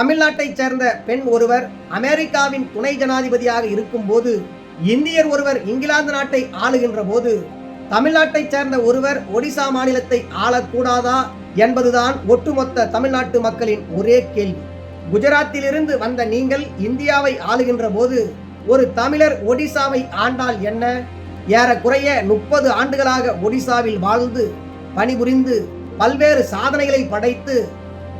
தமிழ்நாட்டைச் சேர்ந்த பெண் ஒருவர் அமெரிக்காவின் துணை ஜனாதிபதியாக இருக்கும்போது இந்தியர் ஒருவர் இங்கிலாந்து நாட்டை ஆளுகின்ற போது தமிழ்நாட்டைச் சேர்ந்த ஒருவர் ஒடிசா மாநிலத்தை ஆளக்கூடாதா என்பதுதான் ஒட்டுமொத்த தமிழ்நாட்டு மக்களின் ஒரே கேள்வி. குஜராத்திலிருந்து வந்த நீங்கள் இந்தியாவை ஆளுகின்ற போது ஒரு தமிழர் ஒடிசாவை ஆண்டால் என்ன? ஏறக்குறைய முப்பது ஆண்டுகளாக ஒடிசாவில் வாழ்ந்து பணிபுரிந்து பல்வேறு சாதனைகளை படைத்து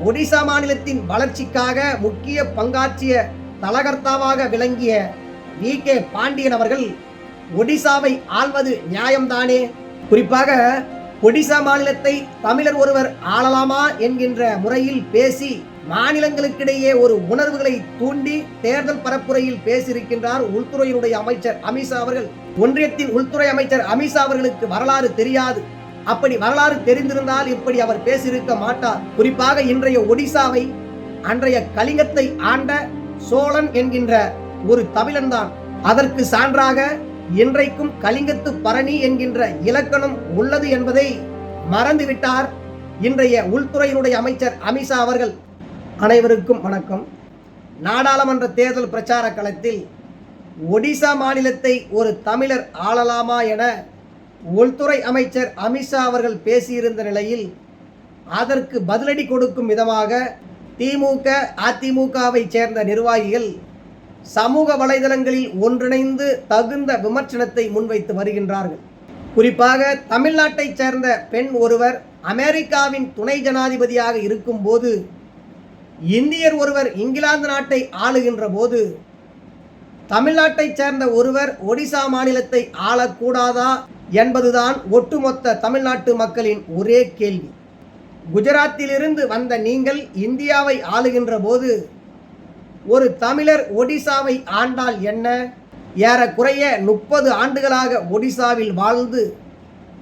ஒடிசா மாநிலத்தின் வளர்ச்சிக்காக முக்கிய பங்காற்றிய தலகர்த்தாவாக விளங்கிய வி. கே. பாண்டியன் அவர்கள் ஒடிசாவை ஆள்வது நியாயம்தானே? குறிப்பாக ஒடிசா மாநிலத்தை தமிழர் ஒருவர் ஆளலாமா என்கின்ற முறையில் பேசி மாநிலங்களுக்கிடையே ஒரு உணர்வுகளை தூண்டி தேர்தல் பரப்புரையில் பேசியிருக்கின்றார் உள்துறையினுடைய அமைச்சர் அமித்ஷா அவர்கள். ஒன்றியத்தின் உள்துறை அமைச்சர் அமித்ஷா அவர்களுக்கு வரலாறு தெரியாது. அப்படி வரலாறு தெரிந்திருந்தால் இப்படி அவர் பேசியிருக்க மாட்டார். குறிப்பாக இன்றைய ஒடிசாவை அன்றைய கலிங்கத்தை ஆண்ட சோழன் என்கின்ற ஒரு தமிழன்தான் அதற்கு சான்றாக இன்றைக்கும் கலிங்கத்து பரணி என்கின்ற இலக்கணம் உள்ளது என்பதை மறந்துவிட்டார் இன்றைய உள்துறையினுடைய அமைச்சர் அமித்ஷா அவர்கள். அனைவருக்கும் வணக்கம். நாடாளுமன்ற தேர்தல் பிரச்சார களத்தில் ஒடிசா மாநிலத்தை ஒரு தமிழர் ஆளலாமா என உள்துறை அமைச்சர் அமித்ஷா அவர்கள் பேசியிருந்த நிலையில் அதற்கு பதிலடி கொடுக்கும் விதமாக திமுக அதிமுகவை சேர்ந்த நிர்வாகிகள் சமூக வலைதளங்களில் ஒன்றிணைந்து தகுந்த விமர்சனத்தை முன்வைத்து வருகின்றார்கள். குறிப்பாக தமிழ்நாட்டைச் சேர்ந்த பெண் ஒருவர் அமெரிக்காவின் துணை ஜனாதிபதியாக இருக்கும்போது இந்தியர் ஒருவர் இங்கிலாந்து நாட்டை ஆளுகின்ற போது தமிழ்நாட்டைச் சேர்ந்த ஒருவர் ஒடிசா மாநிலத்தை ஆளக்கூடாதா என்பதுதான் ஒட்டுமொத்த தமிழ்நாட்டு மக்களின் ஒரே கேள்வி. குஜராத்திலிருந்து வந்த நீங்கள் இந்தியாவை ஆளுகின்ற போது ஒரு தமிழர் ஒடிசாவை ஆண்டால் என்ன? ஏறக்குறைய முப்பது ஆண்டுகளாக ஒடிசாவில் வாழ்ந்து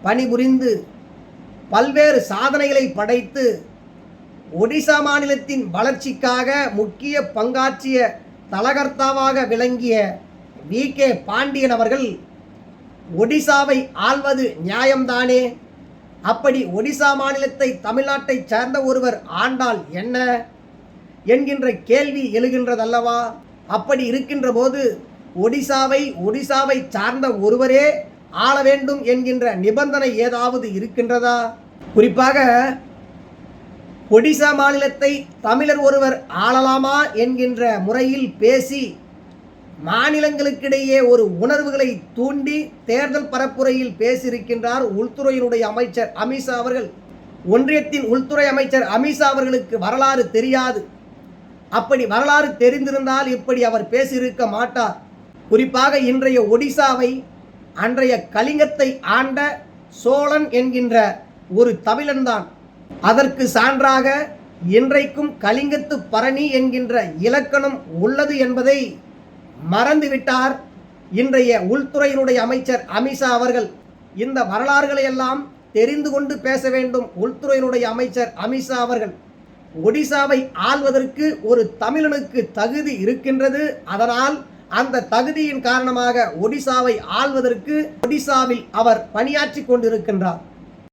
பணிபுரிந்து பல்வேறு சாதனைகளை படைத்து ஒடிசா மாநிலத்தின் வளர்ச்சிக்காக முக்கிய பங்காற்றிய தலகர்த்தாவாக விளங்கிய வி. கே. பாண்டியன் அவர்கள் ஒடிசாவை ஆள்வது நியாயம்தானே? அப்படி ஒடிசா மாநிலத்தை தமிழ்நாட்டைச் சேர்ந்த ஒருவர் ஆண்டால் என்ன? என்கின்ற கேள்வி எழுகின்றதல்லவா? அப்படி இருக்கின்ற போது ஒடிசாவை ஒடிசாவை சார்ந்த ஒருவரே ஆள வேண்டும் என்கின்ற நிபந்தனை ஏதாவது இருக்கின்றதா? குறிப்பாக ஒடிசா மாநிலத்தை தமிழர் ஒருவர் ஆளலாமா என்கின்ற முறையில் பேசி மாநிலங்களுக்கிடையே ஒரு உணர்வுகளை தூண்டி தேர்தல் பரப்புரையில் பேசியிருக்கின்றார் உள்துறையினுடைய அமைச்சர் அமித்ஷா அவர்கள். ஒன்றியத்தின் உள்துறை அமைச்சர் அமித்ஷா அவர்களுக்கு வரலாறு தெரியாது. அப்படி வரலாறு தெரிந்திருந்தால் இப்படி அவர் பேசியிருக்க மாட்டார். குறிப்பாக இன்றைய ஒடிசாவை அன்றைய கலிங்கத்தை ஆண்ட சோழன் என்கின்ற ஒரு தமிழன்தான் அதற்கு சான்றாக இன்றைக்கும் கலிங்கத்து பரணி என்கின்ற இலக்கணம் உள்ளது என்பதை மறந்துவிட்டார். இன்றைய உள்துறையினுடைய அமைச்சர் அமித்ஷா அவர்கள் இந்த வரலாறுகளை எல்லாம் தெரிந்து கொண்டு பேச வேண்டும் உள்துறையினுடைய அமைச்சர் அமித்ஷா அவர்கள். ஒடிசாவை ஆள்வதற்கு ஒரு தமிழனுக்கு தகுதி இருக்கின்றது. அதனால் அந்த தகுதியின் காரணமாக ஒடிசாவை ஆள்வதற்கு ஒடிசாவில் அவர் பணியாற்றி கொண்டிருக்கின்றார்.